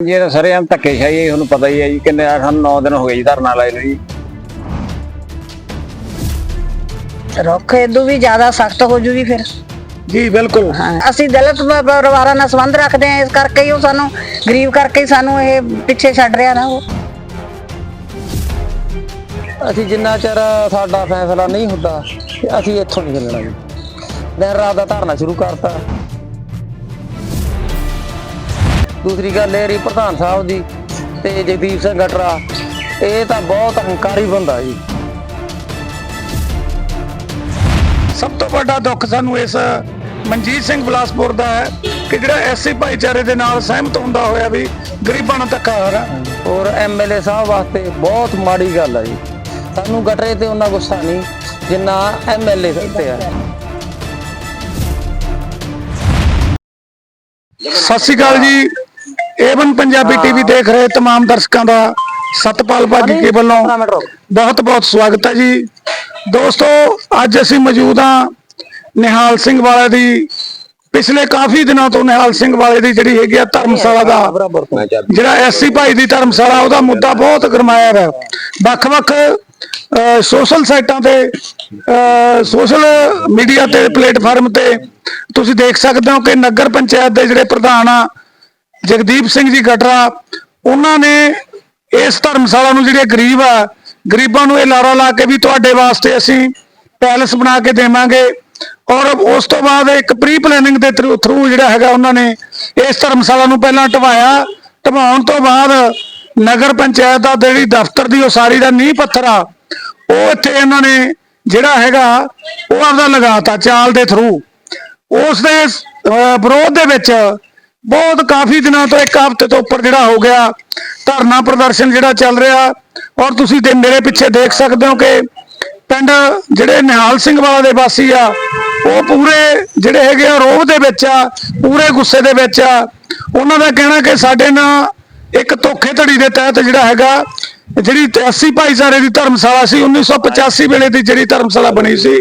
ਜੀ ਇਹ ਤਾਂ ਸਰੇਆਮ ਧੱਕੇਸ਼ਾਹੀ ਹੈ ਜੀ, ਤੁਹਾਨੂੰ ਪਤਾ ਹੀ ਹੈ ਜੀ ਕਿੰਨੇ ਸਾਨੂੰ 9 ਦਿਨ ਹੋ ਗਏ ਜੀ ਧਰਨਾ ਲਾਏ ਨੂੰ ਜੀ। ਰੁੱਖ ਇਦੋਂ ਵੀ ਜ਼ਿਆਦਾ ਸਖਤ ਹੋ ਜੂਗੀ ਫਿਰ। ਜੀ ਬਿਲਕੁਲ। ਹਾਂ ਅਸੀਂ ਦਲਿਤ ਪ- ਪਰਿਵਾਰਾਂ ਨਾਲ ਸੰਬੰਧ ਰੱਖਦੇ ਹਾਂ ਇਸ ਕਰਕੇ ਹੀ ਉਹ ਸਾਨੂੰ ਗਰੀਬ ਕਰਕੇ ਹੀ ਸਾਨੂੰ ਇਹ ਪਿੱਛੇ ਛੱਡ ਰਿਹਾ ਨਾ ਉਹ। ਅਸੀਂ ਜਿੰਨਾ ਚਿਰ ਸਾਡਾ ਫੈਸਲਾ ਨਹੀਂ ਹੁੰਦਾ ਅਸੀਂ ਇੱਥੋਂ ਨਹੀਂ ਚੱਲਣਾ ਜੀ। ਦਿਨ ਰਾਤ ਦਾ ਧਰਨਾ ਸ਼ੁਰੂ ਕਰਤਾ। ਦੂਸਰੀ ਗੱਲ ਇਹ ਰਹੀ ਪ੍ਰਧਾਨ ਸਾਹਿਬ ਦੀ ਤੇ ਜਗਦੀਪ ਸਿੰਘ ਗਟਰਾ ਇਹ ਤਾਂ ਬਹੁਤ ਹੰਕਾਰੀ ਬੰਦਾ ਜੀ। ਸਭ ਤੋਂ ਵੱਡਾ ਦੁੱਖ ਸਾਨੂੰ ਇਸ ਮਨਜੀਤ ਸਿੰਘ ਬਲਾਸਪੁਰ ਦਾ ਹੈ ਕਿ ਜਿਹੜਾ ਐਸਸੀ ਭਾਈਚਾਰੇ ਦੇ ਨਾਲ ਸਹਿਮਤ ਹੁੰਦਾ ਹੋਇਆ ਵੀ ਗਰੀਬਾਂ ਨੂੰ ਧੱਕਾ ਹੋ ਰਿਹਾ। ਔਰ ਐਮਐਲਏ ਸਾਹਿਬ ਵਾਸਤੇ ਬਹੁਤ ਮਾੜੀ ਗੱਲ ਆ ਜੀ। ਸਾਨੂੰ ਗਟਰੇ ਤੇ ਉਹਨਾਂ ਗੁੱਸਾ ਨਹੀਂ ਜਿੰਨਾ ਐਮਐਲਏ ਤੇ ਆ। ਸਤਿ ਸ਼੍ਰੀ ਅਕਾਲ ਜੀ। ਏਵਨ ਪੰਜਾਬੀ ਟੀਵੀ ਦੇਖ ਰਹੇ तमाम ਦਰਸ਼ਕਾਂ ਦਾ ਸਤਪਾਲ ਭਾਗੀ ਕੇ ਵੱਲੋਂ ਬਹੁਤ ਬਹੁਤ ਸਵਾਗਤ ਹੈ ਜੀ ਦੋਸਤੋ ਅੱਜ ਅਸੀਂ ਮੌਜੂਦ ਹਾਂ ਨਿਹਾਲ ਸਿੰਘ ਵਾਲੇ ਦੀ ਪਿਛਲੇ ਕਾਫੀ ਦਿਨਾਂ ਤੋਂ ਨਿਹਾਲ ਸਿੰਘ ਵਾਲੇ ਦੀ ਜਿਹੜੀ ਹੈਗੀ ਆ ਧਰਮਸ਼ਾਲਾ ਦਾ ਜਿਹੜਾ ਐਸਸੀ ਭਾਈ ਦੀ ਧਰਮਸ਼ਾਲਾ ਉਹਦਾ ਮੁੱਦਾ ਬਹੁਤ ਗਰਮਾਇਆ ਹੈ ਵੱਖ-ਵੱਖ ਅਹ, ਸੋਸ਼ਲ ਸਾਈਟਾਂ ਤੇ ਅਹ, ਸੋਸ਼ਲ ਮੀਡੀਆ ਤੇ ਪਲੇਟਫਾਰਮ ਤੇ ਤੁਸੀਂ ਦੇਖ ਸਕਦੇ ਹੋ ਕਿ ਨਗਰ ਪੰਚਾਇਤ ਦੇ ਜਿਹੜੇ ਪ੍ਰਧਾਨ ਆ ਜਗਦੀਪ ਸਿੰਘ ਜੀ ਗਟਰਾ, ਉਹਨਾਂ ਨੇ ਇਸ ਧਰਮਸ਼ਾਲਾ ਨੂੰ ਜਿਹੜੇ ਗਰੀਬ ਆ, ਗਰੀਬਾਂ ਨੂੰ ਇਹ ਲਾਰਾ ਲਾ ਕੇ ਵੀ ਤੁਹਾਡੇ ਵਾਸਤੇ ਅਸੀਂ ਪੈਲਸ ਬਣਾ ਕੇ ਦੇਵਾਂਗੇ। ਔਰ ਉਸ ਤੋਂ ਬਾਅਦ ਇੱਕ ਪ੍ਰੀ ਪਲੈਨਿੰਗ ਦੇ ਥਰੂ ਜਿਹੜਾ ਹੈਗਾ ਉਹਨਾਂ ਨੇ ਇਸ ਧਰਮਸ਼ਾਲਾ ਨੂੰ ਪਹਿਲਾਂ ਢਵਾਇਆ। ਢਵਾਉਣ ਤੋਂ ਬਾਅਦ ਨਗਰ ਪੰਚਾਇਤ ਦਾ ਜਿਹੜੀ ਦਫ਼ਤਰ ਦੀ ਉਸਾਰੀ ਦਾ ਨੀਂਹ ਪੱਥਰ ਆ, ਉਹ ਇੱਥੇ ਇਹਨਾਂ ਨੇ ਜਿਹੜਾ ਹੈਗਾ, ਉਹ ਆਪਦਾ ਲਗਾਤਾ ਚਾਲ ਦੇ ਥਰੂ। ਉਸ ਦੇ ਵਿਰੋਧ ਦੇ ਵਿੱਚ ਬਹੁਤ ਕਾਫੀ ਦਿਨਾਂ ਤੋਂ ਇੱਕ ਹਫ਼ਤੇ ਤੋਂ ਉੱਪਰ ਜਿਹੜਾ ਹੋ ਗਿਆ ਧਰਨਾ ਪ੍ਰਦਰਸ਼ਨ ਜਿਹੜਾ ਚੱਲ ਰਿਹਾ ਔਰ ਤੁਸੀਂ ਤੇ ਮੇਰੇ ਪਿੱਛੇ ਦੇਖ ਸਕਦੇ ਹੋ ਕਿ ਪਿੰਡ ਜਿਹੜੇ ਨਿਹਾਲ ਸਿੰਘ ਵਾਲਾ ਦੇ ਵਾਸੀ ਆ ਉਹ ਪੂਰੇ ਜਿਹੜੇ ਹੈਗੇ ਆ ਰੋਹ ਦੇ ਵਿੱਚ ਆ ਪੂਰੇ ਗੁੱਸੇ ਦੇ ਵਿੱਚ ਆ। ਉਹਨਾਂ ਦਾ ਕਹਿਣਾ ਕਿ ਸਾਡੇ ਨਾਲ ਇੱਕ ਧੋਖੇ ਧੜੀ ਦੇ ਤਹਿਤ ਜਿਹੜਾ ਹੈਗਾ ਜਿਹੜੀ 80 ਭਾਈਚਾਰੇ ਦੀ ਧਰਮਸ਼ਾਲਾ ਸੀ 1985 ਵੇਲੇ ਦੀ ਜਿਹੜੀ ਧਰਮਸ਼ਾਲਾ ਬਣੀ ਸੀ।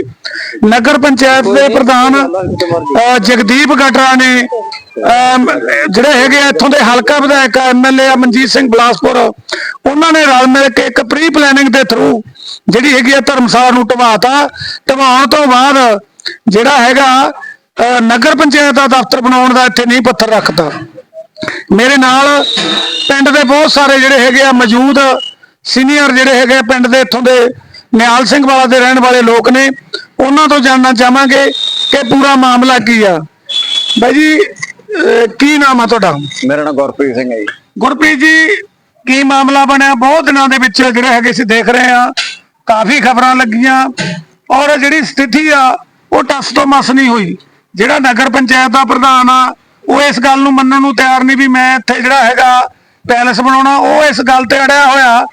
ਨਗਰ ਪੰਚਾਇਤ ਦੇ ਪ੍ਰਧਾਨ ਅਹ, ਜਗਦੀਪ ਗਟਰਾ ਨੇ ਜਿਹੜੇ ਹੈਗੇ ਆ, ਇੱਥੋਂ ਦੇ ਹਲਕਾ ਵਿਧਾਇਕ ਐਮਐਲਏ ਮਨਜੀਤ ਸਿੰਘ ਬਲਾਸਪੁਰ, ਉਹਨਾਂ ਨੇ ਰਲ ਮਿਲ ਕੇ ਇੱਕ ਪ੍ਰੀ ਪਲੈਨਿੰਗ ਦੇ ਥਰੂ ਜਿਹੜੀ ਹੈਗੀ ਆ ਧਰਮਸ਼ਾਲਾ ਨੂੰ ਢਵਾਤਾ ਢਵਾਉਣ ਤੋਂ ਬਾਅਦ ਜਿਹੜਾ ਹੈਗਾ ਨਗਰ ਪੰਚਾਇਤ ਦਾ ਦਫ਼ਤਰ ਬਣਾਉਣ ਦਾ ਇੱਥੇ ਨਹੀਂ ਪੱਥਰ ਰੱਖਤਾ। ਮੇਰੇ ਨਾਲ ਪਿੰਡ ਦੇ ਬਹੁਤ ਸਾਰੇ ਜਿਹੜੇ ਹੈਗੇ ਆ, ਮੌਜੂਦ ਸੀਨੀਅਰ ਜਿਹੜੇ ਹੈਗੇ ਆ ਪਿੰਡ ਦੇ, ਇੱਥੋਂ ਦੇ ਨਿਹਾਲ ਸਿੰਘ ਵਾਲਾ ਦੇ ਰਹਿਣ ਵਾਲੇ ਲੋਕ ਨੇ। ਉਹਨਾਂ ਤੋਂ ਜਾਣਨਾ ਚਾਹਾਂਗੇ ਕਿ ਪੂਰਾ ਮਾਮਲਾ ਕੀ ਆ। ਬਾਈ ਜੀ ਅਹ ਕੀ ਨਾਮ ਆ ਤੁਹਾਡਾ? ਮੇਰਾ ਨਾਮ ਗੁਰਪ੍ਰੀਤ ਸਿੰਘ ਹੈ ਜੀ। ਗੁਰਪ੍ਰੀਤ ਜੀ ਕੀ ਮਾਮਲਾ ਬਣਿਆ? ਬਹੁਤ ਦਿਨਾਂ ਦੇ ਵਿੱਚ ਜਿਹੜੇ ਹੈਗੇ ਸੀ ਦੇਖ ਰਹੇ ਆ ਕਾਫੀ ਖਬਰਾਂ ਲੱਗੀਆਂ। ਔਰ ਜਿਹੜੀ ਸਥਿਤੀ ਆ ਉਹ ਟਸ ਤੋਂ ਮਸ ਨਹੀਂ ਹੋਈ। ਜਿਹੜਾ ਨਗਰ ਪੰਚਾਇਤ ਦਾ ਪ੍ਰਧਾਨ ਆ ਉਹ ਇਸ ਗੱਲ ਨੂੰ ਮੰਨਣ ਨੂੰ ਤਿਆਰ ਨਹੀਂ ਵੀ ਮੈਂ ਇੱਥੇ ਜਿਹੜਾ ਹੈਗਾ ਪੈਲਸ ਬਣਾਉਣਾ। ਉਹ ਇਸ ਗੱਲ ਤੇ ਅੜਿਆ ਹੋਇਆ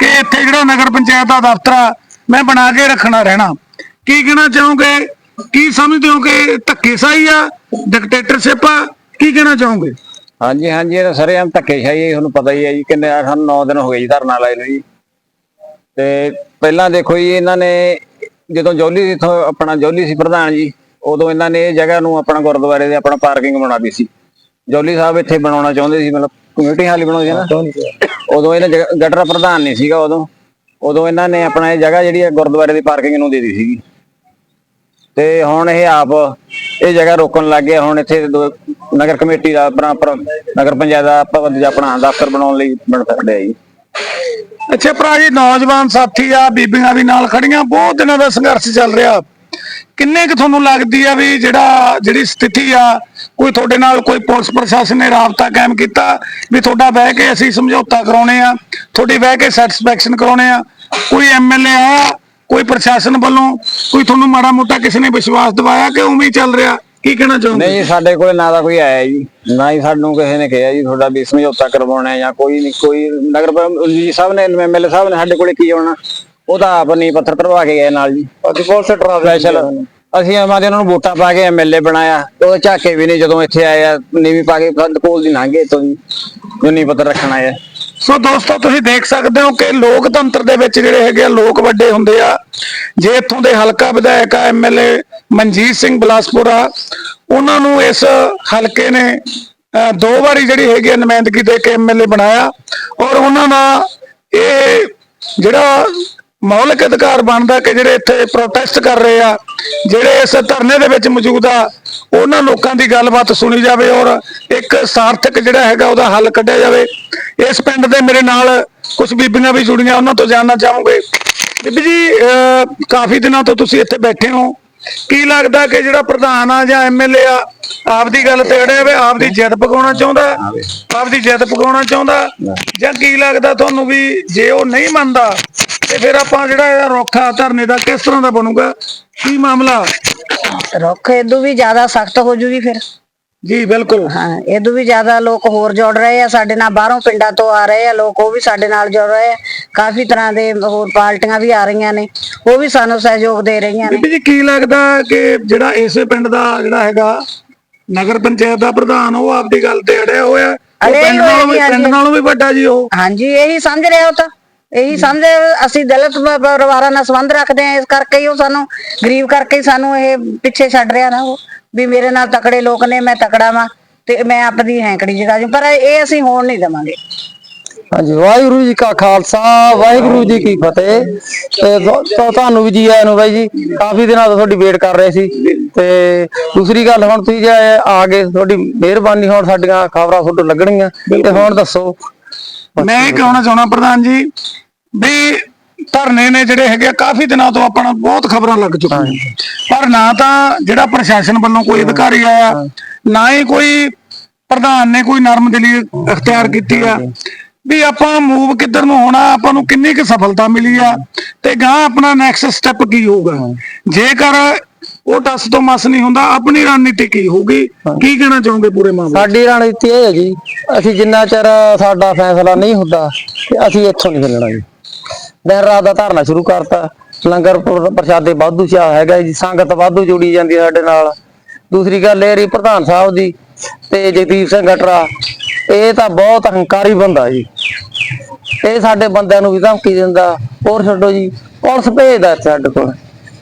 ਕਿ ਇੱਥੇ ਜਿਹੜਾ ਨਗਰ ਪੰਚਾਇਤ ਦਾ ਦਫ਼ਤਰ ਆ ਮੈਂ ਬਣਾ ਕੇ ਰੱਖਣਾ ਰਹਿਣਾ। ਕੀ ਕਹਿਣਾ ਚਾਹੋਗੇ? ਕੀ ਸਮਝਦੇ ਹੋ ਕਿ ਧੱਕੇਸ਼ਾਹੀ ਆ ਡਿਕਟੇਟਰਸ਼ਿਪ ਆ? ਕੀ ਕਹਿਣਾ ਚਾਹੋਗੇ? ਹਾਂਜੀ ਹਾਂਜੀ, ਇਹ ਸਰੇਆਮ ਧੱਕੇਸ਼ਾਹੀ ਤੁਹਾਨੂੰ ਪਤਾ ਹੀ ਹੈ ਜੀ, ਕਿੰਨੇ ਸਾਨੂੰ 9 ਦਿਨ ਹੋ ਗਏ ਜੀ ਧਰਨਾ ਲਾਏ ਨੂੰ ਜੀ। ਤੇ ਪਹਿਲਾਂ ਦੇਖੋ ਜੀ, ਇਹਨਾਂ ਨੇ ਜਦੋਂ ਜੌਲੀ ਇਥੋਂ ਆਪਣਾ ਜੌਲੀ ਸੀ ਪ੍ਰਧਾਨ ਜੀ, ਉਦੋਂ ਇਹਨਾਂ ਨੇ ਇਹ ਜਗ੍ਹਾ ਨੂੰ ਆਪਣਾ ਗੁਰਦੁਆਰੇ ਦੇ ਆਪਣਾ ਪਾਰਕਿੰਗ ਬਣਾਉਣੀ ਸੀ। ਜੌਲੀ ਸਾਹਿਬ ਇੱਥੇ ਬਣਾਉਣਾ ਚਾਹੁੰਦੇ ਸੀ, ਮਤਲਬ ਕਮਿਊਨਿਟੀ ਹਾਲ ਹੀ ਬਣਾਉਂਦੇ ਨਾ। ਉਦੋਂ ਇਹਨਾਂ ਜਗ੍ਹਾ- ਗਟਰ ਪ੍ਰਧਾਨ ਨਹੀਂ ਸੀਗਾ ਉਦੋਂ। ਉਦੋਂ ਇਹਨਾਂ ਨੇ ਆਪਣਾ ਇਹ ਜਗ੍ਹਾ ਜਿਹੜੀ ਹੈ ਗੁਰਦੁਆਰੇ ਦੀ ਪਾਰਕਿੰਗ ਨੂੰ ਦੇ ਦਿੱਤੀ ਸੀਗੀ। ਤੇ ਹੁਣ ਇਹ ਆਪ ਇਹ ਜਗ੍ਹਾ ਰੋਕਣ ਲੱਗ ਗਿਆ। ਹੁਣ ਇੱਥੇ ਨਗਰ ਕਮੇਟੀ ਦਾ ਆਪਣਾ ਨਗਰ ਪੰਚਾਇਤ ਦਾ ਆਪਣਾ ਦਫ਼ਤਰ ਬਣਾਉਣ ਲਈ ਬਣ ਸਕਦੇ ਆ ਜੀ। ਅੱਛਾ ਭਰਾ ਜੀ, ਨੌਜਵਾਨ ਸਾਥੀ ਆ, ਬੀਬੀਆਂ ਵੀ ਨਾਲ ਖੜੀਆਂ। ਬਹੁਤ ਦਿਨਾਂ ਦਾ ਸੰਘਰਸ਼ ਚੱਲ ਰਿਹਾ। ਕਿੰਨੇ ਕੁ ਤੁਹਾਨੂੰ ਲੱਗਦੀ ਆ ਵੀ ਜਿਹੜਾ, ਜਿਹੜੀ ਸਥਿਤੀ ਆ, ਕੋਈ ਤੁਹਾਡੇ ਨਾਲ ਕੋਈ ਪੁਲਿਸ ਪ੍ਰਸ਼ਾਸਨ ਨੇ ਰਾਬਤਾ ਕਾਇਮ ਕੀਤਾ ਵੀ ਤੁਹਾਡਾ ਬਹਿ ਕੇ ਅਸੀਂ ਸਮਝੌਤਾ ਕਰਾਉਣੇ ਆ, ਤੁਹਾਡੀ ਬਹਿ ਕੇ ਸੈਟੀਸਫੈਕਸ਼ਨ ਕਰਾਉਣੇ ਆ? ਕੋਈ ਐਮਐਲਏ ਆ ਕੋਈ ਪ੍ਰਸ਼ਾਸਨ ਵੱਲੋਂ ਕੋਈ ਤੁਹਾਨੂੰ ਮਾੜਾ ਮੋਟਾ ਕਿਸੇ ਨੇ ਵਿਸ਼ਵਾਸ ਦਿਵਾਇਆ ਕਿ ਉਵੇਂ ਹੀ ਚੱਲ ਰਿਹਾ? ਕੀ ਕਹਿਣਾ ਚਾਹੁੰਦੇ ਨਹੀਂ ਸਾਡੇ ਕੋਲ ਨਾ ਤਾਂ ਕੋਈ ਆਇਆ ਜੀ। ਨਾ ਹੀ ਸਾਨੂੰ ਕਿਸੇ ਨੇ ਕਿਹਾ ਜੀ ਤੁਹਾਡਾ ਵੀ ਸਮਝੌਤਾ ਕਰਵਾਉਣਾ ਹੈ ਜਾਂ ਕੋਈ ਨਹੀਂ ਕੋਈ ਨਗਰ ਜੀ ਸਾਹਿਬ ਨੇ ਐਮਐਲਏ ਸਾਹਿਬ ਨੇ ਸਾਡੇ ਕੋਲੇ ਕੀ ਆਉਣਾ? ਉਹ ਤਾਂ ਆਪ ਨਹੀਂ ਪੱਥਰ ਕਰਵਾ ਕੇ ਗਏ ਨਾਲ ਜੀ। ਅੱਜ ਕੋਲ ਸਟਰਾ ਸਪੈਸ਼ਲ ਅਸੀਂ ਆਮਾਦੇ ਉਹਨਾਂ ਨੂੰ ਵੋਟਾਂ ਪਾ ਕੇ ਐਮਐਲਏ ਬਣਾਇਆ। ਉਹ ਝਾਕੇ ਵੀ ਨਹੀਂ ਜਦੋਂ ਇੱਥੇ ਆਏ ਆ ਨੀਵੀਂ ਪਾ ਕੇ ਕੋਲ ਦੀ ਲੰਘੇ ਤੋਂ ਜੋ ਨਹੀਂ ਪੱਤਰ ਰੱਖਣਾ ਹੈ ਸੋ ਦੋਸਤੋ, ਤੁਸੀਂ ਦੇਖ ਸਕਦੇ ਹੋ ਕਿ ਲੋਕਤੰਤਰ ਦੇ ਵਿੱਚ ਜਿਹੜੇ ਹੈਗੇ ਆ, ਲੋਕ ਵੱਡੇ ਹੁੰਦੇ ਆ। ਜੇ ਇੱਥੋਂ ਦੇ ਹਲਕਾ ਵਿਧਾਇਕ ਆ ਐਮਐਲਏ ਮਨਜੀਤ ਸਿੰਘ ਬਲਾਸਪੁਰਾ ਉਹਨਾਂ ਨੂੰ ਇਸ ਹਲਕੇ ਨੇ, ਅਹ, ਦੋ ਵਾਰੀ ਜਿਹੜੀ ਹੈਗੀ ਆ ਨੁਮਾਇੰਦਗੀ ਦੇ ਕੇ ਐਮਐਲਏ ਬਣਾਇਆ ਔਰ ਉਹਨਾਂ ਦਾ ਇਹ ਜਿਹੜਾ ਮੌਲਿਕ ਅਧਿਕਾਰ ਬਣਦਾ ਕਿ ਜਿਹੜੇ ਇੱਥੇ ਪ੍ਰੋਟੈਸਟ ਕਰ ਰਹੇ ਆ, ਜਿਹੜੇ ਇਸ ਧਰਨੇ ਦੇ ਵਿੱਚ ਮੌਜੂਦ ਆ, ਉਹਨਾਂ ਲੋਕਾਂ ਦੀ ਗੱਲਬਾਤ ਸੁਣੀ ਜਾਵੇ ਔਰ ਇੱਕ ਸਾਰਥਕ ਜਿਹੜਾ ਹੈਗਾ ਉਹਦਾ ਹੱਲ ਕੱਢਿਆ ਜਾਵੇ। ਇਸ ਪਿੰਡ ਦੇ ਮੇਰੇ ਨਾਲ ਕੁਝ ਬੀਬੀਆਂ ਵੀ ਜੁੜੀਆਂ, ਉਹਨਾਂ ਤੋਂ ਜਾਣਨਾ ਚਾਹੋਗੇ। ਬੀਬੀ ਜੀ, ਅਹ, ਕਾਫੀ ਦਿਨਾਂ ਤੋਂ ਤੁਸੀਂ ਇੱਥੇ ਬੈਠੇ ਹੋ। ਕੀ ਲੱਗਦਾ ਕਿ ਜਿਹੜਾ ਪ੍ਰਧਾਨ ਆ ਜਾਂ ਐਮਐਲਏ ਆ, ਆਪਦੀ ਗੱਲ ਤੇ ਅੜਿਆ ਵੇ ਆਪਦੀ ਜਿੱਦ ਪਕਾਉਣਾ ਚਾਹੁੰਦਾ, ਆਪਦੀ ਜਿੱਦ ਪਕਾਉਣਾ ਚਾਹੁੰਦਾ? ਜਾਂ ਕੀ ਲੱਗਦਾ ਤੁਹਾਨੂੰ ਵੀ ਜੇ ਉਹ ਨਹੀਂ ਮੰਨਦਾ ਤੇ ਫਿਰ ਆਪਾਂ ਜਿਹੜਾ ਇਹਦਾ ਰੋਖਾ ਧਰਨੇ ਦਾ ਕਿਸ ਤਰ੍ਹਾਂ ਦਾ ਬਣੂਗਾ? ਕੀ ਮਾਮਲਾ? ਰੁੱਖ ਇਦੋਂ ਵੀ ਜ਼ਿਆਦਾ ਸਖਤ ਹੋ ਜੂਗੀ ਫਿਰ। ਜੀ ਬਿਲਕੁਲ। ਹਾਂ ਇਦੋਂ ਵੀ ਜ਼ਿਆਦਾ ਲੋਕ ਹੋਰ ਜੁੜ ਰਹੇ ਆ ਸਾਡੇ ਨਾਲ ਬਾਹਰੋਂ ਪਿੰਡਾਂ ਤੋਂ ਆ ਰਹੇ ਆ ਲੋਕ ਉਹ ਵੀ ਸਾਡੇ ਨਾਲ ਜੁੜ ਰਹੇ ਆ। ਕਾਫੀ ਤਰ੍ਹਾਂ ਦੇ ਹੋਰ ਪਾਰਟੀਆਂ ਵੀ ਆ ਰਹੀਆਂ ਨੇ ਉਹ ਵੀ ਸਾਨੂੰ ਸਹਿਯੋਗ ਦੇ ਰਹੀਆਂ ਨੇ। ਬੀਬੀ ਜੀ ਕੀ ਲੱਗਦਾ ਕਿ ਜਿਹੜਾ ਇਸੇ ਪਿੰਡ ਦਾ ਜਿਹੜਾ ਹੈਗਾ ਨਗਰ ਪੰਚਾਇਤ ਦਾ ਪ੍ਰਧਾਨ ਉਹ ਆਪਦੀ ਗੱਲ ਤੇ ਅੜਿਆ ਹੋਇਆ? ਉਹ ਅੜਿਆ ਹੀ ਪਿੰਡ ਹੋਇਆ ਨਾਲੋਂ ਵੀ ਜੀ, ਹਾਂਜੀ। ਪਿੰਡ ਨਾਲੋਂ ਵੀ ਵੱਡਾ ਜੀ ਉਹ। ਹਾਂਜੀ ਇਹੀ ਸਮਝ ਰਿਹਾ ਉਹ ਤਾਂ। ਇਹੀ ਸਮਝ ਅਸੀਂ ਦਲਿਤ ਪਰਿਵਾਰਾਂ ਨਾਲ ਸੰਬੰਧ ਰੱਖਦੇ ਆ ਇਸ ਕਰਕੇ ਹੀ ਉਹ ਸਾਨੂੰ ਗਰੀਬ ਕਰਕੇ ਹੀ ਸਾਨੂੰ ਇਹ ਪਿੱਛੇ ਛੱਡ ਰਿਹਾ ਨਾ ਉਹ ਵੀ ਮੇਰੇ ਨਾਲ ਤਕੜੇ ਲੋਕ ਨੇ ਮੈਂ ਤਕੜਾ ਵਾਂ ਤੇ ਮੈਂ ਆਪਦੀ ਹੈਂਕੜੀ ਜਗਾ ਜੂ ਪਰ ਇਹ ਅਸੀਂ ਹੋਣ ਨਹੀਂ ਦੇਵਾਂਗੇ। ਹਾਂਜੀ ਵਾਹਿਗੁਰੂ ਜੀ ਕਾ ਖਾਲਸਾ ਵਾਹਿਗੁਰੂ ਜੀ ਕੀ ਫਤਿਹ। ਤੇ ਤੁਹਾਨੂੰ ਵੀ ਜੀ ਆਇਆਂ ਨੂੰ ਬਾਈ ਜੀ ਕਾਫੀ ਦਿਨਾਂ ਤੋਂ ਤੁਹਾਡੀ ਵੇਟ ਕਰ ਰਹੇ ਸੀ। ਤੇ ਦੂਸਰੀ ਗੱਲ ਹੁਣ ਤੁਸੀਂ ਜੇ ਆ ਗਏ ਤੁਹਾਡੀ ਮਿਹਰਬਾਨੀ ਹੁਣ ਸਾਡੀਆਂ ਖਬਰਾਂ ਤੁਹਾਨੂੰ ਲੱਗਣਗੀਆਂ ਤੇ ਹੁਣ ਦੱਸੋ। ਮੈਂ ਇਹ ਕਹਿਣਾ ਚਾਹੁੰਦਾ ਪ੍ਰਧਾਨ ਜੀ ਵੀ ਧਰਨੇ ਨੇ ਜਿਹੜੇ ਹੈਗੇ ਆ, ਕਾਫੀ ਦਿਨਾਂ ਤੋਂ ਆਪਣਾ ਬਹੁਤ ਖਬਰਾਂ ਲੱਗ ਚੁੱਕੀਆਂ ਪਰ ਨਾ ਤਾਂ ਜਿਹੜਾ ਪ੍ਰਸ਼ਾਸਨ ਵੱਲੋਂ ਕੋਈ ਅਧਿਕਾਰੀ ਆਇਆ ਨਾ ਹੀ ਕੋਈ ਪ੍ਰਧਾਨ ਨੇ ਕੋਈ ਨਰਮ ਦਿਲੀ ਅਖਤਿਆਰ ਕੀਤੀ ਆ। ਵੀ ਆਪਾਂ ਮੂਵ ਕਿੱਧਰ ਨੂੰ ਹੋਣਾ ਆਪਾਂ ਨੂੰ ਕਿੰਨੀ ਕੁ ਸਫਲਤਾ ਮਿਲੀ ਆ ਤੇ ਗਾਂ ਆਪਣਾ ਨੈਕਸਟ ਸਟੈਪ ਕੀ ਹੋਊਗਾ। ਜੇਕਰ ਉਹ ਟਸ ਤੋਂ ਮਸ ਨਹੀਂ ਹੁੰਦਾ ਆਪਣੀ ਰਣਨੀਤੀ ਕੀ ਹੋਊਗੀ? ਕੀ ਕਹਿਣਾ ਚਾਹੋਗੇ ਪੂਰੇ ਮਾਮਲੇ 'ਚ? ਸਾਡੀ ਰਣਨੀਤੀ ਇਹ ਹੈ ਜੀ ਅਸੀਂ ਜਿੰਨਾ ਚਿਰ ਸਾਡਾ ਫੈਸਲਾ ਨਹੀਂ ਹੁੰਦਾ ਤੇ ਅਸੀਂ ਇੱਥੋਂ ਨਹੀਂ ਹਿੱਲਣਾ ਜੀ। ਦਿਨ ਰਾਤ ਦਾ ਧਰਨਾ ਸ਼ੁਰੂ ਕਰਤਾ। ਲੰਗਰ ਪ੍ਰ- ਪ੍ਰਸ਼ਾਦੇ ਵਾਧੂ ਚਾਹ ਹੈਗਾ ਜੀ, ਸੰਗਤ ਵਾਧੂ ਜੁੜੀ ਜਾਂਦੀ ਹੈ ਸਾਡੇ ਨਾਲ। ਦੂਸਰੀ ਗੱਲ ਇਹ ਰਹੀ ਪ੍ਰਧਾਨ ਸਾਹਿਬ ਦੀ ਤੇ ਜਗਦੀਪ ਸਿੰਘ ਗਟਰਾ, ਇਹ ਤਾਂ ਬਹੁਤ ਹੰਕਾਰੀ ਬੰਦਾ ਜੀ। ਇਹ ਸਾਡੇ ਬੰਦਿਆਂ ਨੂੰ ਵੀ ਧਮਕੀ ਦਿੰਦਾ, ਹੋਰ ਛੱਡੋ ਜੀ, ਪੁਲਿਸ ਭੇਜਦਾ ਇੱਥੇ ਸਾਡੇ ਕੋਲ।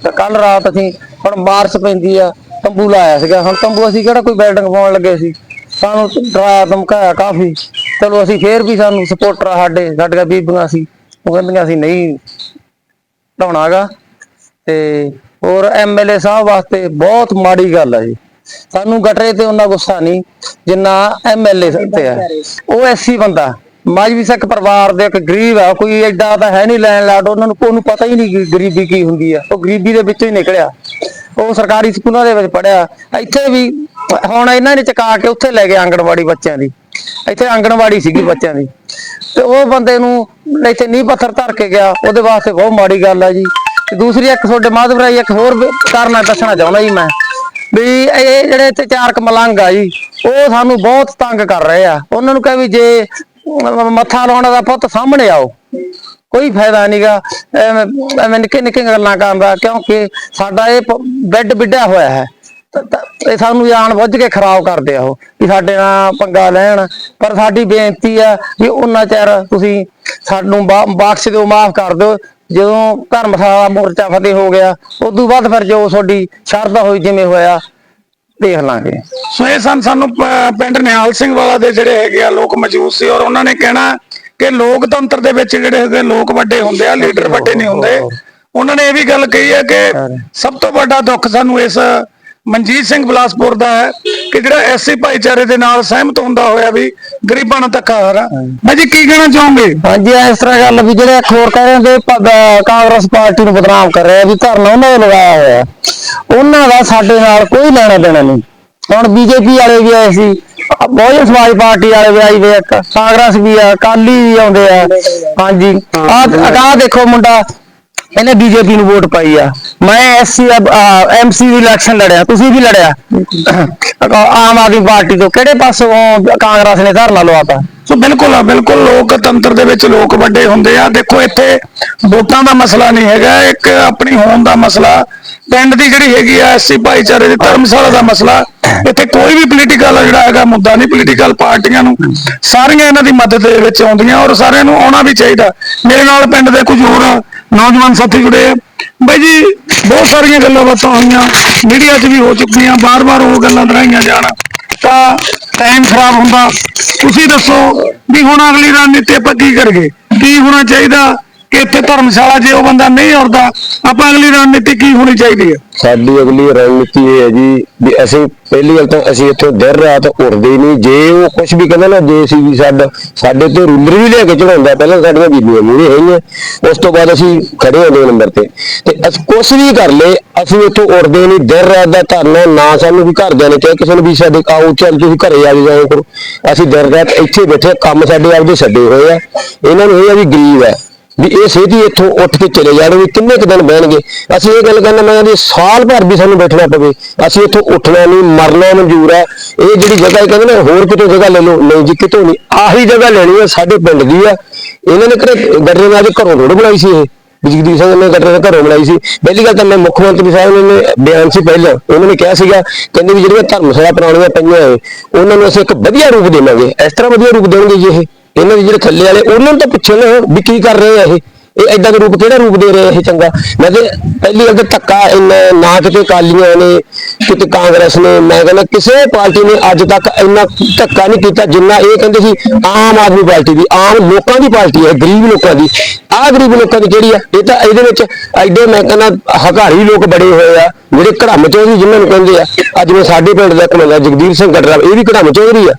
ਤੇ ਕੱਲ ਰਾਤ ਅਸੀਂ ਹੁਣ ਬਾਰਿਸ਼ ਪੈਂਦੀ ਆ, ਤੰਬੂ ਲਾਇਆ ਸੀਗਾ। ਹੁਣ ਤੰਬੂ ਅਸੀਂ ਕਿਹੜਾ ਕੋਈ ਬਿਲਡਿੰਗ ਪਾਉਣ ਲੱਗੇ ਸੀ? ਸਾਨੂੰ ਡਰਾਇਆ, ਧਮਕਾਇਆ ਕਾਫੀ। ਚਲੋ ਅਸੀਂ ਫੇਰ ਵੀ ਸਾਨੂੰ ਸਪੋਰਟਰ ਸਾਡੇ ਸਾਡੀਆਂ ਬੀਬੀਆਂ ਸੀ। ਉਹ ਕਹਿੰਦੀਆਂ ਅਸੀਂ ਨਹੀਂ ਢਾਉਣਾਗਾ ਤੇ ਹੋਰ ਐਮਐਲਏ ਸਾਹਿਬ ਵਾਸਤੇ ਬਹੁਤ ਮਾੜੀ ਗੱਲ ਆ ਜੀ। ਸਾਨੂੰ ਗਟਰੇ ਤੇ ਉਹਨਾਂ ਗੁੱਸਾ ਨਹੀਂ, ਜਿੰਨਾ ਐਮਐਲਏ ਤੇ ਆ। ਉਹ ਐਸੀ ਬੰਦਾ, ਮਾਜਵੀ ਸਿੱਖ ਪਰਿਵਾਰ ਦੇ ਇੱਕ ਗਰੀਬ ਆ, ਕੋਈ ਐਡਾ ਤਾਂ ਹੈ ਨਹੀਂ ਲੈਣ ਲਾਟ ਉਹਨਾਂ ਨੂੰ ਉਹਨੂੰ ਪਤਾ ਹੀ ਨਹੀਂ ਗਰੀਬੀ ਕੀ ਹੁੰਦੀ ਆ। ਉਹ ਗਰੀਬੀ ਦੇ ਵਿੱਚੋਂ ਹੀ ਨਿਕਲਿਆ। ਉਹ ਸਰਕਾਰੀ ਸਕੂਲਾਂ ਦੇ ਵਿੱਚ ਪੜਿਆ ਇੱਥੇ ਵੀ ਹੁਣ ਇਹਨਾਂ ਨੇ ਚਕਾ ਕੇ ਉੱਥੇ ਲੈ ਗਏ ਆਂਗਣਵਾੜੀ ਬੱਚਿਆਂ ਦੀ। ਇੱਥੇ ਆਂਗਣਵਾੜੀ ਸੀਗੀ ਬੱਚਿਆਂ ਦੀ। ਤੇ ਉਹ ਬੰਦੇ ਨੂੰ ਇੱਥੇ ਨੀਂਹ ਪੱਥਰ ਧਰ ਕੇ ਗਿਆ। ਉਹਦੇ ਵਾਸਤੇ ਬਹੁਤ ਮਾੜੀ ਗੱਲ ਆ ਜੀ। ਤੇ ਦੂਸਰੀ ਇੱਕ ਤੁਹਾਡੇ ਮਾਧਵ ਰਾਈ ਇੱਕ ਹੋਰ ਵੀ ਕਾਰਨ ਦੱਸਣਾ ਚਾਹੁੰਦਾ ਜੀ ਮੈਂ। ਵੀ ਇਹ ਜਿਹੜੇ ਇੱਥੇ ਚਾਰ ਕੁ ਮਲੰਗ ਆ ਜੀ, ਉਹ ਸਾਨੂੰ ਬਹੁਤ ਤੰਗ ਕਰ ਰਹੇ ਆ। ਉਹਨਾਂ ਨੂੰ ਕਹੇ ਵੀ ਜੇ ਮੱਥਾ ਲਾਉਣ ਦਾ ਪੁੱਤ ਸਾਹਮਣੇ ਆਓ, ਕੋਈ ਫਾਇਦਾ ਨਹੀਂਗਾ ਐਵੇਂ ਐਵੇਂ ਨਿੱਕੇ ਨਿੱਕੇ ਗੱਲਾਂ ਕਰਨ ਦਾ, ਕਿਉਂਕਿ ਸਾਡਾ ਇਹ ਪ- ਬੈੱਡ ਵਿੱਢਿਆ ਹੋਇਆ ਹੈ। ਤਾਂ- ਤਾਂ ਸਾਨੂੰ ਜਾਣ ਬੁੱਝ ਕੇ ਖਰਾਬ ਕਰਦੇ ਆ ਉਹ ਵੀ ਸਾਡੇ ਨਾਲ ਪੰਗਾ ਲੈਣ। ਪਰ ਸਾਡੀ ਬੇਨਤੀ ਆ ਵੀ ਉਹਨਾਂ ਚਿਰ ਤੁਸੀਂ ਸਾਨੂੰ ਬਖਸ਼ ਦਿਓ ਮਾਫ ਕਰ ਦਿਓ। ਜਦੋਂ ਧਰਮਸ਼ਾਲਾ ਮੋਰਚਾ ਫਤਿਹ ਹੋ ਗਿਆ ਉਦੋਂ ਬਾਅਦ ਫਿਰ ਜੋ ਤੁਹਾਡੀ ਸ਼ਰਧਾ ਹੋਈ ਜਿਵੇਂ ਹੋਇਆ ਦੇਖ ਲਾਂਗੇ। ਸੋ ਇਹ ਸਨ ਸਾਨੂੰ ਪਿੰਡ ਨਿਹਾਲ ਸਿੰਘ ਵਾਲਾ ਦੇ ਜਿਹੜੇ ਹੈਗੇ ਆ ਲੋਕ ਮੌਜੂਦ ਸੀ ਔਰ ਉਹਨਾਂ ਨੇ ਕਹਿਣਾ ਕਿ ਲੋਕਤੰਤਰ ਦੇ ਵਿੱਚ ਜਿਹੜੇ ਹੈਗੇ ਲੋਕ ਵੱਡੇ ਹੁੰਦੇ ਆ ਲੀਡਰ ਵੱਡੇ ਨਹੀਂ ਹੁੰਦੇ। ਉਹਨਾਂ ਨੇ ਇਹ ਵੀ ਗੱਲ ਕਹੀ ਹੈ ਕਿ ਸਭ ਤੋਂ ਵੱਡਾ ਦੁੱਖ ਸਾਨੂੰ ਇਸ ਮਨਜੀਤ ਸਿੰਘ ਬਲਾਸਪੁਰ ਦਾ ਹੈ ਕਿ ਜਿਹੜਾ ਐਸਸੀ ਭਾਈਚਾਰੇ ਦੇ ਨਾਲ ਸਹਿਮਤ ਹੁੰਦਾ ਹੋਇਆ ਵੀ ਗਰੀਬਾਂ ਨੂੰ ਧੱਕਾ ਹੋ ਰਿਹਾ। ਮੈਂ ਜੀ ਕੀ ਕਹਿਣਾ ਚਾਹੋਗੇ? ਹਾਂਜੀ ਇਸ ਤਰ੍ਹਾਂ ਗੱਲ ਵੀ ਜਿਹੜੇ ਹੋਰ ਕਹਿ ਰਹੇ ਨੇ ਕਾਂਗਰਸ ਪਾਰਟੀ ਨੂੰ ਬਦਨਾਮ ਕਰ ਰਹੇ ਆ ਵੀ ਧਰਨਾ ਉਹਨਾਂ ਨੇ ਲਗਾਇਆ ਹੋਇਆ ਉਹਨਾਂ ਦਾ ਸਾਡੇ ਨਾਲ ਕੋਈ ਲੈਣਾ ਦੇਣਾ ਨਹੀਂ। ਹੁਣ ਬੀਜੇਪੀ ਵਾਲੇ ਵੀ ਆਏ ਸੀ ਬਹੁਜਨ ਸਮਾਜ ਪਾਰਟੀ ਵਾਲੇ ਵੀ ਆਈ ਵੇ ਇੱਕ ਕਾਂਗਰਸ ਵੀ ਆ ਕਾਲੀ ਵੀ ਆਉਂਦੇ ਆ। ਹਾਂਜੀ ਆਹ ਆਹ ਦੇਖੋ ਮੁੰਡਾ ਇਹਨੇ ਬੀਜੇਪੀ ਨੂੰ ਵੋਟ ਪਾਈ ਆ। ਮੈਂ ਐਸਸੀ ਐਮਸੀ ਦੀ ਇਲੈਕਸ਼ਨ ਲੜਿਆ, ਤੁਸੀਂ ਵੀ ਲੜਿਆ। ਆਮ ਆਦਮੀ ਪਾਰਟੀ ਤੋਂ ਕਿਹੜੇ ਪਾਸੋਂ ਕਾਂਗਰਸ ਨੇ ਧਰਨਾ ਲਵਾਤਾ ਸੋ ਬਿਲਕੁਲ ਆ, ਬਿਲਕੁਲ ਲੋਕਤੰਤਰ ਦੇ ਵਿੱਚ ਲੋਕ ਵੱਡੇ ਹੁੰਦੇ ਆ। ਦੇਖੋ ਇੱਥੇ ਵੋਟਾਂ ਦਾ ਮਸਲਾ ਨਹੀਂ ਹੈਗਾ, ਇੱਕ ਆਪਣੀ ਹੋਣ ਦਾ ਮਸਲਾ, ਪਿੰਡ ਦੀ ਜਿਹੜੀ ਹੈਗੀ ਆ ਐਸਸੀ ਭਾਈਚਾਰੇ ਦੀ ਧਰਮਸ਼ਾਲਾ ਦਾ ਮਸਲਾ, ਇੱਥੇ ਕੋਈ ਵੀ ਪੋਲੀਟੀਕਲ ਜਿਹੜਾ ਹੈਗਾ, ਮੁੱਦਾ ਨਹੀਂ ਪੋਲੀਟੀਕਲ ਪਾਰਟੀਆਂ ਨੂੰ। ਸਾਰੀਆਂ ਇਹਨਾਂ ਦੀ ਮਦਦ ਦੇ ਵਿੱਚ ਆਉਂਦੀਆਂ ਔਰ ਸਾਰਿਆਂ ਨੂੰ ਆਉਣਾ ਵੀ ਚਾਹੀਦਾ। ਮੇਰੇ ਨਾਲ ਪਿੰਡ ਦੇ ਕੁਝ ਹੋਰ ਨੌਜਵਾਨ ਸਾਥੀ ਜੁੜੇ ਆ। ਬਾਈ ਜੀ, ਬਹੁਤ ਸਾਰੀਆਂ ਗੱਲਾਂ ਬਾਤਾਂ ਹੋਈਆਂ ਮੀਡੀਆ 'ਚ ਵੀ ਹੋ ਚੁੱਕੀਆਂ ਬਾਰ-ਬਾਰ ਉਹ ਗੱਲਾਂ ਦੁਹਰਾਈਆਂ ਜਾਣ। ਤਾਂ ਟਾਈਮ ਖਰਾਬ ਹੁੰਦਾ। ਤੁਸੀਂ ਦੱਸੋ ਵੀ ਹੁਣ ਅਗਲੀ ਰਣਨੀਤੀ ਆਪਾਂ ਕੀ ਕਰੀਏ? ਕੀ ਹੋਣਾ ਚਾਹੀਦਾ? ਕਿ ਇੱਥੇ ਧਰਮਸ਼ਾਲਾ ਜੇ ਉਹ ਬੰਦਾ ਨਹੀਂ ਆਉਂਦਾ, ਆਪਾਂ ਅਗਲੀ ਰਣਨੀਤੀ ਕੀ ਹੋਣੀ ਚਾਹੀਦੀ ਹੈ? ਸਾਡੀ ਅਗਲੀ ਰਣਨੀਤੀ ਇਹ ਹੈ ਜੀ ਵੀ ਅਸੀਂ ਪਹਿਲੀ ਗੱਲ ਤਾਂ ਅਸੀਂ ਇੱਥੋਂ ਦਿਨ ਰਾਤ ਉੱਠਦੇ ਹੀ ਨਹੀਂ, ਜੇ ਉਹ ਕੁਝ ਵੀ ਕਹਿੰਦਾ ਨਾ, ਜੇ ਸੀ ਵੀ ਸਾਡਾ ਸਾਡੇ ਤੇ ਰੂਲਰ ਵੀ ਲੈ ਕੇ ਚੜਾਉਂਦਾ ਪਹਿਲਾਂ ਸਾਡੀਆਂ ਬੀਬੀਆਂ ਮੂਹਰੇ ਹੈਗੀਆਂ, ਉਸ ਤੋਂ ਬਾਅਦ ਅਸੀਂ ਖੜੇ ਹਾਂ ਦੋ ਨੰਬਰ ਤੇ। ਤੇ ਅਸੀਂ ਕੁਝ ਵੀ ਕਰ ਲਏ, ਅਸੀਂ ਇੱਥੋਂ ਉੱਠਦੇ ਨਹੀਂ, ਦਿਨ ਰਾਤ ਦਾ ਧਰਨਾ ਨਾ ਸਾਨੂੰ ਵੀ ਘਰਦਿਆਂ ਨੇ ਕਿਹਾ ਕਿਸੇ ਨੂੰ ਵੀ ਸਾਡੇ ਆਓ, ਚੱਲ ਤੁਸੀਂ ਘਰੇ ਆ ਜਾਓ ਕਰੋ। ਅਸੀਂ ਦਿਨ ਰਾਤ ਇੱਥੇ ਬੈਠੇ ਕੰਮ ਸਾਡੇ ਆਪਦੇ ਛੱਡੇ ਹੋਏ ਆ। ਇਹਨਾਂ ਨੂੰ ਇਹ ਆ ਵੀ ਗਰੀਬ ਹੈ। ਵੀ ਇਹ ਸੇਧੀ ਇੱਥੋਂ ਉੱਠ ਕੇ ਚਲੇ ਜਾਣ ਵੀ ਕਿੰਨੇ ਕੁ ਦਿਨ ਬਹਿਣਗੇ। ਅਸੀਂ ਇਹ ਗੱਲ ਕਹਿੰਦਾ ਮੈਂ ਕਹਿੰਦੀ ਸਾਲ ਭਰ ਵੀ ਸਾਨੂੰ ਬੈਠਣਾ ਪਵੇ। ਅਸੀਂ ਇੱਥੋਂ ਉੱਠਣਾ ਨਹੀਂ, ਮਰਨਾ ਮਨਜ਼ੂਰ ਹੈ। ਇਹ ਜਿਹੜੀ ਜਗ੍ਹਾ ਇਹ ਕਹਿੰਦੇ ਨੇ, ਹੋਰ ਕਿਤੋਂ ਜਗ੍ਹਾ ਲੈ ਲਓ। ਨਹੀਂ ਜੀ, ਕਿਤੋਂ ਨਹੀਂ। ਆਹੀ ਜਗ੍ਹਾ ਲੈਣੀ ਹੈ, ਸਾਡੇ ਪਿੰਡ ਦੀ ਆ ਇਹਨਾਂ ਨੇ ਕਿਹੜੇ ਗੱਡੇ ਨਾਲ ਘਰੋਂ ਥੋੜ੍ਹਾ ਬਣਾਈ ਸੀ ਇਹ? ਜਗਦੀਪ ਸਿੰਘ ਨੇ ਗੱਡੇ ਨਾਲ ਘਰੋਂ ਬਣਾਈ ਸੀ। ਪਹਿਲੀ ਗੱਲ ਤਾਂ ਮੈਂ ਮੁੱਖ ਮੰਤਰੀ ਸਾਹਿਬ ਨੇ ਬਿਆਨ ਸੀ ਪਹਿਲਾਂ। ਉਹਨਾਂ ਨੇ ਕਿਹਾ ਸੀਗਾ, ਕਹਿੰਦੇ ਵੀ ਜਿਹੜੀਆਂ ਧਰਮਸ਼ਾਲਾ ਪੁਰਾਣੀਆਂ ਪਈਆਂ ਏ ਉਹਨਾਂ ਨੂੰ ਅਸੀਂ ਇੱਕ ਵਧੀਆ ਰੂਪ ਦੇਵਾਂਗੇ। ਇਸ ਤਰ੍ਹਾਂ ਵਧੀਆ ਰੂਪ ਦੇਣਗੇ ਜੀ ਇਹ। ਇਹਨਾਂ ਦੇ ਜਿਹੜੇ ਥੱਲੇ ਵਾਲੇ, ਉਹਨਾਂ ਨੂੰ ਤਾਂ ਪੁੱਛੋ ਨਾ ਵੀ ਕੀ ਕਰ ਰਹੇ ਆ ਇਹ। ਇਹ ਐਦਾਂ ਦਾ ਰੂਪ ਕਿਹੜਾ ਰੂਪ ਦੇ ਰਹੇ ਇਹ ਚੰਗਾ? ਮੈਂ ਤੇ ਪਹਿਲੀ ਗੱਲ ਤਾਂ ਧੱਕਾ, ਇੰਨਾ ਨਾ ਕਿਤੇ ਕਾਲੀਆਂ ਨੇ, ਕਿਤੇ ਕਾਂਗਰਸ ਨੇ, ਮੈਂ ਕਹਿੰਦਾ ਕਿਸੇ ਪਾਰਟੀ ਨੇ ਅੱਜ ਤੱਕ ਇੰਨਾ ਧੱਕਾ ਨਹੀਂ ਕੀਤਾ ਜਿੰਨਾ ਇਹ ਕਹਿੰਦੇ ਸੀ ਆਮ ਆਦਮੀ ਪਾਰਟੀ ਦੀ, ਆਮ ਲੋਕਾਂ ਦੀ ਪਾਰਟੀ ਹੈ, ਗਰੀਬ ਲੋਕਾਂ ਦੀ। ਆਹ ਗਰੀਬ ਲੋਕਾਂ ਦੀ ਕਿਹੜੀ ਆ? ਇਹ ਤਾਂ ਇਹਦੇ ਵਿੱਚ ਐਡੇ ਮੈਂ ਕਹਿੰਦਾ ਹਕਾਰੀ ਲੋਕ ਬੜੇ ਹੋਏ ਆ, ਜਿਹੜੇ ਘੜਮ ਚੌਧਰੀ ਜਿਨ੍ਹਾਂ ਨੂੰ ਕਹਿੰਦੇ ਆ, ਅੱਜ ਮੈਂ ਸਾਡੇ ਪਿੰਡ ਦਾ ਇੱਕ ਬੰਦਾ ਜਗਦੀਪ ਸਿੰਘ ਗੜਰਾ ਇਹ ਵੀ ਘੜਮ ਚੌਧਰੀ ਆ।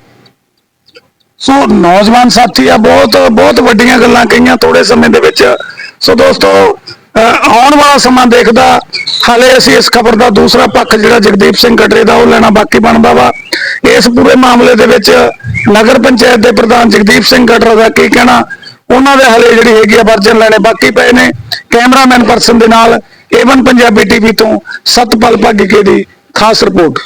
ਸੋ ਨੌਜਵਾਨ ਸਾਥੀ ਆ, ਬਹੁਤ ਬਹੁਤ ਵੱਡੀਆਂ ਗੱਲਾਂ ਕਹੀਆਂ ਥੋੜੇ ਸਮੇਂ ਦੇ ਵਿੱਚ। ਸੋ ਦੋਸਤੋ ਆਉਣ ਵਾਲਾ ਸਮਾਂ ਦੇਖਦਾ, ਹਾਲੇ ਅਸੀਂ ਇਸ ਖਬਰ ਦਾ ਦੂਸਰਾ ਪੱਖ ਜਿਹੜਾ ਜਗਦੀਪ ਸਿੰਘ ਗਟਰੇ ਦਾ ਉਹ ਲੈਣਾ ਬਾਕੀ ਬਣਦਾ ਵਾ। ਇਸ ਪੂਰੇ ਮਾਮਲੇ ਦੇ ਵਿੱਚ ਨਗਰ ਪੰਚਾਇਤ ਦੇ ਪ੍ਰਧਾਨ ਜਗਦੀਪ ਸਿੰਘ ਗਟਰਾ ਦਾ ਕੀ ਕਹਿਣਾ, ਉਹਨਾਂ ਦੇ ਹਲੇ ਜਿਹੜੀ ਹੈਗੀ ਆ ਵਰਜਨ ਲੈਣੇ ਬਾਕੀ ਪਏ ਨੇ। ਕੈਮਰਾਮੈਨ ਪਰਸਨ ਦੇ ਨਾਲ ਏਵਨ ਪੰਜਾਬੀ ਟੀਵੀ ਤੋਂ ਸਤਪਾਲ ਭਾਗੀਕੇ ਦੀ ਖਾਸ ਰਿਪੋਰਟ।